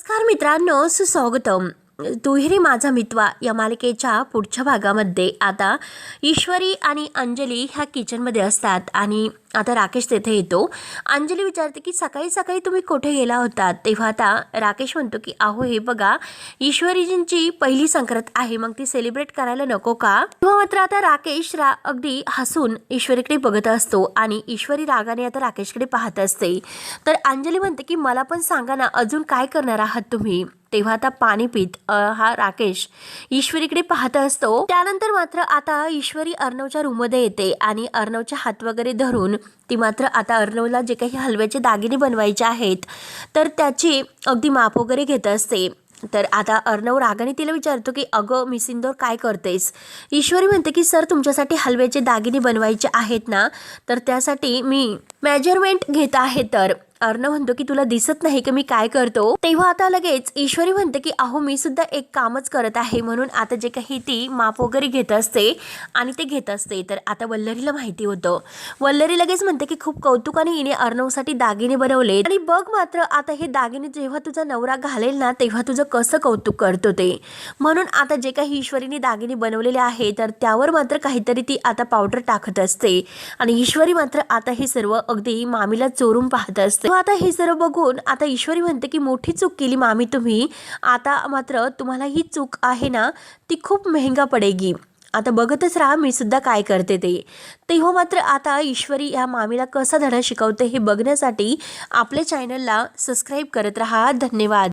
नमस्कार मित्रांनो सुस्वागतम दुहेरी माझा मितवा या मालिकेच्या पुढच्या भागामध्ये. आता ईश्वरी आणि अंजली ह्या किचनमध्ये असतात आणि आता राकेश तेथे येतो. अंजली विचारते की सकाळी सकाळी तुम्ही कुठे गेला होता? तेव्हा आता राकेश म्हणतो की अहो हे बघा ईश्वरीजींची पहिली संक्रांत आहे मग ती सेलिब्रेट करायला नको का? तेव्हा मात्र आता राकेश रा अगदी हसून ईश्वरीकडे बघत असतो आणि ईश्वरी रागाने आता राकेशकडे पाहत असते. तर अंजली म्हणते की मला पण सांगा ना अजून काय करणार आहात तुम्ही? तेव्हा आता पाणी पित हा राकेश ईश्वरीकडे पाहत असतो. त्यानंतर मात्र आता ईश्वरी अर्णवच्या रूममध्ये येते आणि अर्णवच्या हात वगैरे धरून ती मात्र आता अर्णवला जे काही हलव्याचे दागिने बनवायचे आहेत तर त्याची अगदी माप वगैरे घेत असते. तर आता अर्णव रागाने तिला विचारतो की अगं मी सिंदोर काय करतेस? ईश्वरी म्हणते की सर तुमच्यासाठी हलव्याचे दागिने बनवायचे आहेत ना तर त्यासाठी मी मेजरमेंट घेत आहे तर. अर्णव म्हणतो की तुला दिसत नाही की मी काय करतो? तेव्हा आता लगेच ईश्वरी म्हणते की अहो मी सुद्धा एक कामच करत आहे म्हणून आता जे काही ती माप वगैरे घेत असते आणि ते घेत असते. तर आता वल्लरीला माहिती होतं. वल्लरी लगेच म्हणते की खूप कौतुकाने हिने अर्णवसाठी दागिने बनवले. आणि बघ मात्र आता हे दागिने जेव्हा तुझा नवरा घालेल ना तेव्हा तुझं कसं कौतुक करतो ते. म्हणून आता जे काही ईश्वरीने दागिने बनवलेले आहे तर त्यावर मात्र काहीतरी ती आता पावडर टाकत असते. आणि ईश्वरी मात्र आता हे सर्व अगदी मामीला चोरून पाहत असते. तेव्हा आता हे सर्व बघून आता ईश्वरी म्हणते की मोठी चूक केली मामी तुम्ही. आता मात्र तुम्हाला ही चूक आहे ना ती खूप महंगा पडेगी. आता बघतच राहा मी सुद्धा काय करते ते. तेव्हा मात्र आता ईश्वरी ह्या मामीला कसा धडा शिकवते हे बघण्यासाठी आपल्या चॅनलला सबस्क्राईब करत राहा. धन्यवाद.